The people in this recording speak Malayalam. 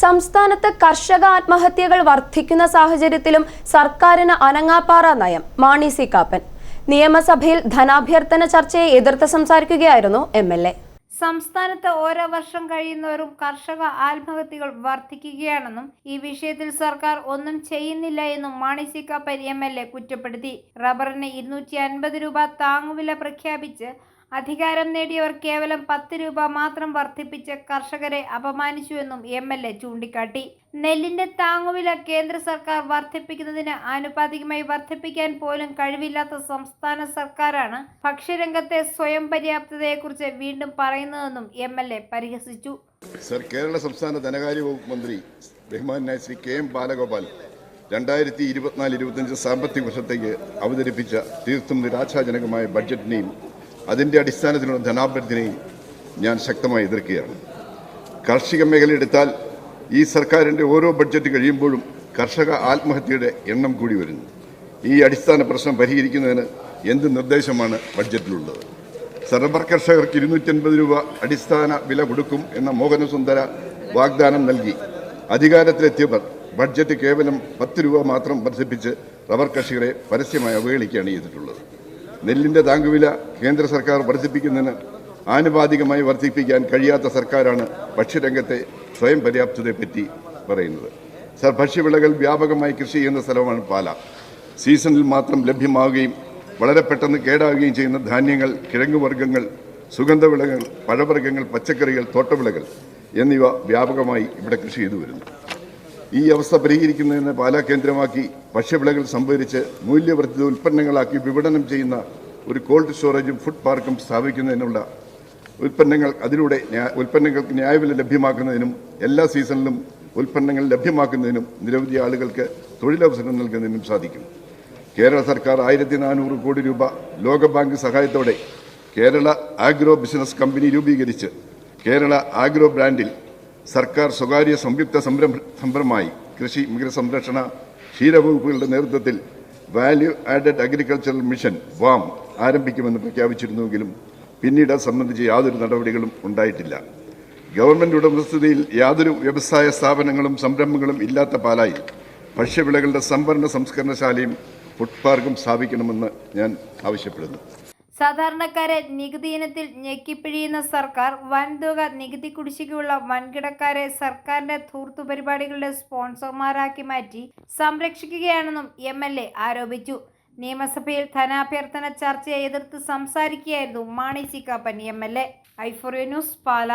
സംസ്ഥാനത്ത് കർഷക ആത്മഹത്യകൾ വർദ്ധിക്കുന്ന സാഹചര്യത്തിലും സർക്കാരിന് അനങ്ങാപ്പാറ നയം. മാണി സി കാപ്പൻ. നിയമസഭയിൽ ധനാഭ്യർത്ഥന ചർച്ചയെ എതിർത്ത് സംസാരിക്കുകയായിരുന്നു എം എൽ എ. സംസ്ഥാനത്ത് ഓരോ വർഷം കഴിയുന്നവരും കർഷക ആത്മഹത്യകൾ വർദ്ധിക്കുകയാണെന്നും ഈ വിഷയത്തിൽ സർക്കാർ ഒന്നും ചെയ്യുന്നില്ല എന്നും Mani C Kappan M L A കുറ്റപ്പെടുത്തി. റബ്ബറിന് ഇരുന്നൂറ്റി അൻപത് രൂപ താങ്ങുവില പ്രഖ്യാപിച്ച് അധികാരം നേടിയവർ കേവലം പത്ത് രൂപ മാത്രം വർദ്ധിപ്പിച്ച് കർഷകരെ അപമാനിച്ചുവെന്നും എം എൽ എ ചൂണ്ടിക്കാട്ടി. നെല്ലിന്റെ താങ്ങുവില കേന്ദ്ര സർക്കാർ വർദ്ധിപ്പിക്കുന്നതിന് ആനുപാതികമായി വർദ്ധിപ്പിക്കാൻ പോലും കഴിവില്ലാത്ത സംസ്ഥാന സർക്കാരാണ് ഭക്ഷ്യരംഗത്തെ സ്വയം പര്യാപ്തതയെക്കുറിച്ച് വീണ്ടും പറയുന്നതെന്നും എം എൽ എ പരിഹസിച്ചു. സർ കേരള സംസ്ഥാന ധനകാര്യ വകുപ്പ് മന്ത്രി ബഹുമാനായ ശ്രീ കെ എം ബാലഗോപാൽ രണ്ടായിരത്തി ഇരുപത്തിനാല് ഇരുപത്തഞ്ച് സാമ്പത്തിക വർഷത്തേക്ക് അവതരിപ്പിച്ച തീർത്തും നിരാശാജനകമായ ബഡ്ജറ്റിനെയും അതിന്റെ അടിസ്ഥാനത്തിലുള്ള ധനാഭ്യർത്ഥനയെ ഞാൻ ശക്തമായി എതിർക്കുകയാണ്. കാർഷിക മേഖല എടുത്താൽ ഈ സർക്കാരിന്റെ ഓരോ ബഡ്ജറ്റ് കഴിയുമ്പോഴും കർഷക ആത്മഹത്യയുടെ എണ്ണം കൂടി വരുന്നു. ഈ അടിസ്ഥാന പ്രശ്നം പരിഹരിക്കുന്നതിന് എന്ത് നിർദ്ദേശമാണ് ബഡ്ജറ്റിലുള്ളത്? സർബർ കർഷകർക്ക് ഇരുന്നൂറ്റൻപത് രൂപ അടിസ്ഥാന വില കൊടുക്കും എന്ന മോഹനസുന്ദര വാഗ്ദാനം നൽകി അധികാരത്തിലെത്തിയവർ ബഡ്ജറ്റ് കേവലം പത്ത് രൂപ മാത്രം വർദ്ധിപ്പിച്ച് റബ്ബർ കർഷകരെ പരസ്യമായി അവഹേളിക്കുകയാണ് ചെയ്തിട്ടുള്ളത്. നെല്ലിന്റെ താങ്ങുവില കേന്ദ്ര സർക്കാർ വർദ്ധിപ്പിക്കുന്നതിന് ആനുപാതികമായി വർദ്ധിപ്പിക്കാൻ കഴിയാത്ത സർക്കാരാണ് ഭക്ഷ്യരംഗത്തെ സ്വയം പര്യാപ്തതയെപ്പറ്റി പറയുന്നത്. സർ ഭക്ഷ്യവിളകൾ വ്യാപകമായി കൃഷി ചെയ്യുന്ന സ്ഥലമാണ് പാല. സീസണിൽ മാത്രം ലഭ്യമാവുകയും വളരെ പെട്ടെന്ന് കേടാവുകയും ചെയ്യുന്ന ധാന്യങ്ങൾ കിഴങ്ങുവർഗങ്ങൾ സുഗന്ധവിളകൾ പഴവർഗങ്ങൾ പച്ചക്കറികൾ തോട്ടവിളകൾ എന്നിവ വ്യാപകമായി ഇവിടെ കൃഷി ചെയ്തു വരുന്നു. ഈ അവസ്ഥ പരിഹരിക്കുന്നതിന് പാലാ കേന്ദ്രമാക്കി ഭക്ഷ്യവിളകൾ സംഭരിച്ച് മൂല്യവർദ്ധിത ഉൽപ്പന്നങ്ങളാക്കി വിപണനം ചെയ്യുന്ന ഒരു കോൾഡ് സ്റ്റോറേജും ഫുഡ് പാർക്കും സ്ഥാപിക്കുന്നതിനുള്ള ഉൽപ്പന്നങ്ങൾ അതിലൂടെ ഉൽപ്പന്നങ്ങൾക്ക് ന്യായവില ലഭ്യമാക്കുന്നതിനും എല്ലാ സീസണിലും ഉൽപ്പന്നങ്ങൾ ലഭ്യമാക്കുന്നതിനും നിരവധി ആളുകൾക്ക് തൊഴിലവസരം നൽകുന്നതിനും സാധിക്കും. കേരള സർക്കാർ ആയിരത്തി നാനൂറ് കോടി രൂപ ലോകബാങ്ക് സഹായത്തോടെ കേരള ആഗ്രോ ബിസിനസ് കമ്പനി രൂപീകരിച്ച് കേരള ആഗ്രോ ബ്രാൻഡിൽ സർക്കാർ സ്വകാര്യ സംയുക്ത സംരംഭ സംരംഭമായി കൃഷി മൃഗസംരക്ഷണ ക്ഷീരവകുപ്പുകളുടെ നേതൃത്വത്തിൽ value added agricultural mission VAM ആരംഭിക്കുമെന്ന് പ്രഖ്യാപിച്ചിരുന്നുവെങ്കിലും പിന്നീട് സംബന്ധിച്ച് യാതൊരു നടപടികളും ഉണ്ടായിട്ടില്ല. ഗവൺമെന്റ് ഉടമസ്ഥതയിൽ യാതൊരു വ്യവസായ സ്ഥാപനങ്ങളും സംരംഭങ്ങളും ഇല്ലാത്ത പാലായി ഭക്ഷ്യവിളകളുടെ സംഭരണ സംസ്കരണശാലയും ഫുഡ് പാർക്കും സ്ഥാപിക്കണമെന്ന് ഞാൻ ആവശ്യപ്പെടുന്നു. സാധാരണക്കാരെ നികുതി ഇനത്തിൽ ഞെക്കിപ്പിഴിയുന്ന സർക്കാർ വൻതുക നികുതി കുടിശ്ശികയുള്ള വൻകിടക്കാരെ സർക്കാരിന്റെ ധൂർത്തു പരിപാടികളുടെ സ്പോൺസർമാരാക്കി മാറ്റി സംരക്ഷിക്കുകയാണെന്നും എം എൽ എ ആരോപിച്ചു. നിയമസഭയിൽ ധനാഭ്യർത്ഥന ചർച്ചയെ എതിർത്ത് സംസാരിക്കുകയായിരുന്നു Mani C Kappan M L A. ഐഫോറിയ news Pala.